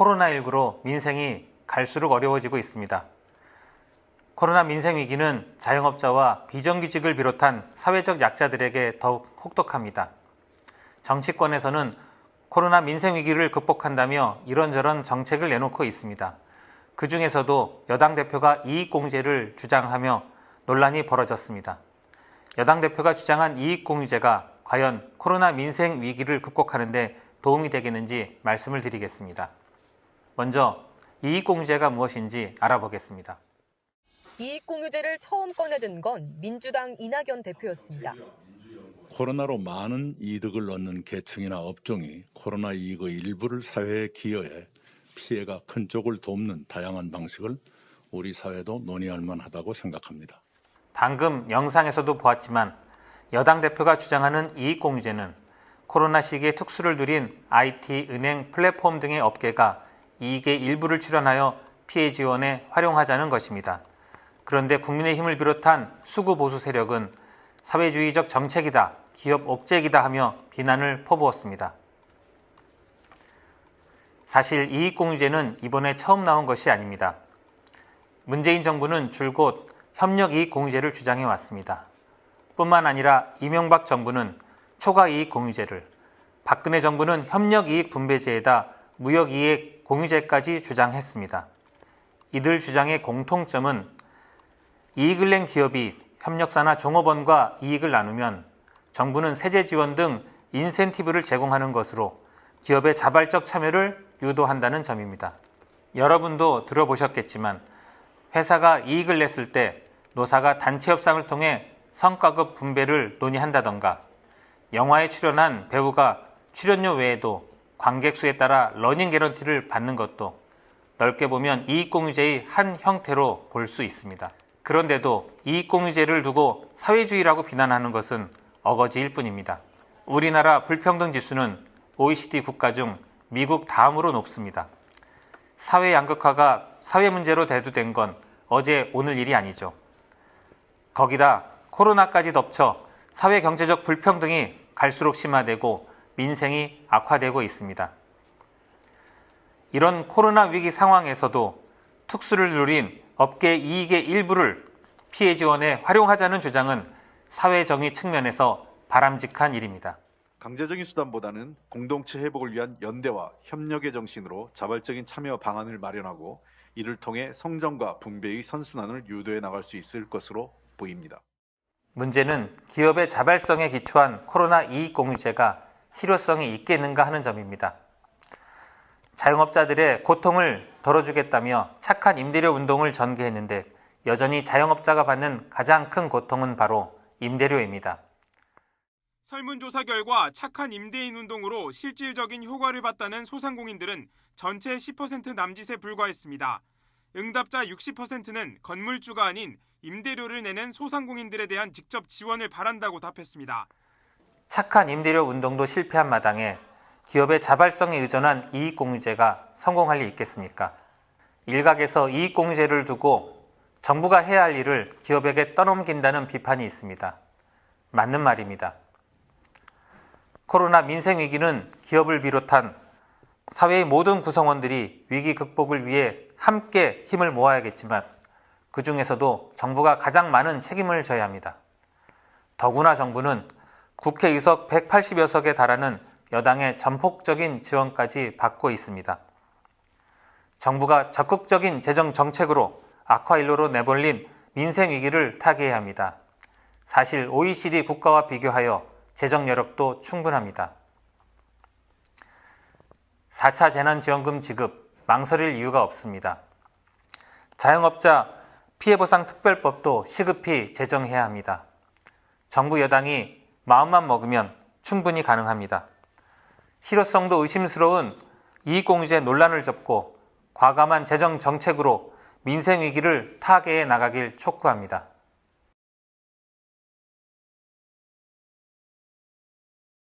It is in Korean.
코로나19로 민생이 갈수록 어려워지고 있습니다. 코로나 민생 위기는 자영업자와 비정규직을 비롯한 사회적 약자들에게 더욱 혹독합니다. 정치권에서는 코로나 민생 위기를 극복한다며 이런저런 정책을 내놓고 있습니다. 그 중에서도 여당 대표가 이익공제를 주장하며 논란이 벌어졌습니다. 여당 대표가 주장한 이익공유제가 과연 코로나 민생 위기를 극복하는데 도움이 되겠는지 말씀을 드리겠습니다. 먼저 이익공유제가 무엇인지 알아보겠습니다. 이익공유제를 처음 꺼내든 건 민주당 이낙연 대표였습니다. 코로나로 많은 이득을 얻는 계층이나 업종이 코로나 이익의 일부를 사회에 기여해 피해가 큰 쪽을 돕는 다양한 방식을 우리 사회도 논의할 만하다고 생각합니다. 방금 영상에서도 보았지만 여당 대표가 주장하는 이익공유제는 코로나 시기에 특수를 누린 IT, 은행, 플랫폼 등의 업계가 이익의 일부를 출연하여 피해 지원에 활용하자는 것입니다. 그런데 국민의힘을 비롯한 수구 보수 세력은 사회주의적 정책이다, 기업 옥죄기다 하며 비난을 퍼부었습니다. 사실 이익공유제는 이번에 처음 나온 것이 아닙니다. 문재인 정부는 줄곧 협력이익공유제를 주장해 왔습니다. 뿐만 아니라 이명박 정부는 초과이익공유제를, 박근혜 정부는 협력이익분배제에다 무역이익 공유제까지 주장했습니다. 이들 주장의 공통점은 이익을 낸 기업이 협력사나 종업원과 이익을 나누면 정부는 세제 지원 등 인센티브를 제공하는 것으로 기업의 자발적 참여를 유도한다는 점입니다. 여러분도 들어보셨겠지만 회사가 이익을 냈을 때 노사가 단체 협상을 통해 성과급 분배를 논의한다던가 영화에 출연한 배우가 출연료 외에도 관객 수에 따라 러닝 개런티를 받는 것도 넓게 보면 이익공유제의 한 형태로 볼 수 있습니다. 그런데도 이익공유제를 두고 사회주의라고 비난하는 것은 어거지일 뿐입니다. 우리나라 불평등 지수는 OECD 국가 중 미국 다음으로 높습니다. 사회 양극화가 사회 문제로 대두된 건 어제 오늘 일이 아니죠. 거기다 코로나까지 덮쳐 사회 경제적 불평등이 갈수록 심화되고 민생이 악화되고 있습니다. 이런 코로나 위기 상황에서도 특수를 누린 업계 이익의 일부를 피해 지원에 활용하자는 주장은 사회 정의 측면에서 바람직한 일입니다. 강제적인 수단보다는 공동체 회복을 위한 연대와 협력의 정신으로 자발적인 참여 방안을 마련하고 이를 통해 성장과 분배의 선순환을 유도해 나갈 수 있을 것으로 보입니다. 문제는 기업의 자발성에 기초한 코로나 이익공유제가 실효성이 있겠는가 하는 점입니다. 자영업자들의 고통을 덜어주겠다며 착한 임대료 운동을 전개했는데 여전히 자영업자가 받는 가장 큰 고통은 바로 임대료입니다. 설문조사 결과 착한 임대인 운동으로 실질적인 효과를 봤다는 소상공인들은 전체 10% 남짓에 불과했습니다. 응답자 60%는 건물주가 아닌 임대료를 내는 소상공인들에 대한 직접 지원을 바란다고 답했습니다. 착한 임대료 운동도 실패한 마당에 기업의 자발성에 의존한 이익공유제가 성공할 리 있겠습니까? 일각에서 이익공유제를 두고 정부가 해야 할 일을 기업에게 떠넘긴다는 비판이 있습니다. 맞는 말입니다. 코로나 민생 위기는 기업을 비롯한 사회의 모든 구성원들이 위기 극복을 위해 함께 힘을 모아야겠지만 그 중에서도 정부가 가장 많은 책임을 져야 합니다. 더구나 정부는 국회 의석 180여 석에 달하는 여당의 전폭적인 지원까지 받고 있습니다. 정부가 적극적인 재정 정책으로 악화일로로 내몰린 민생 위기를 타개해야 합니다. 사실 OECD 국가와 비교하여 재정 여력도 충분합니다. 4차 재난지원금 지급 망설일 이유가 없습니다. 자영업자 피해보상 특별법도 시급히 제정해야 합니다. 정부 여당이 마음만 먹으면 충분히 가능합니다. 실효성도 의심스러운 이익공유제 논란을 접고 과감한 재정 정책으로 민생 위기를 타개해 나가길 촉구합니다.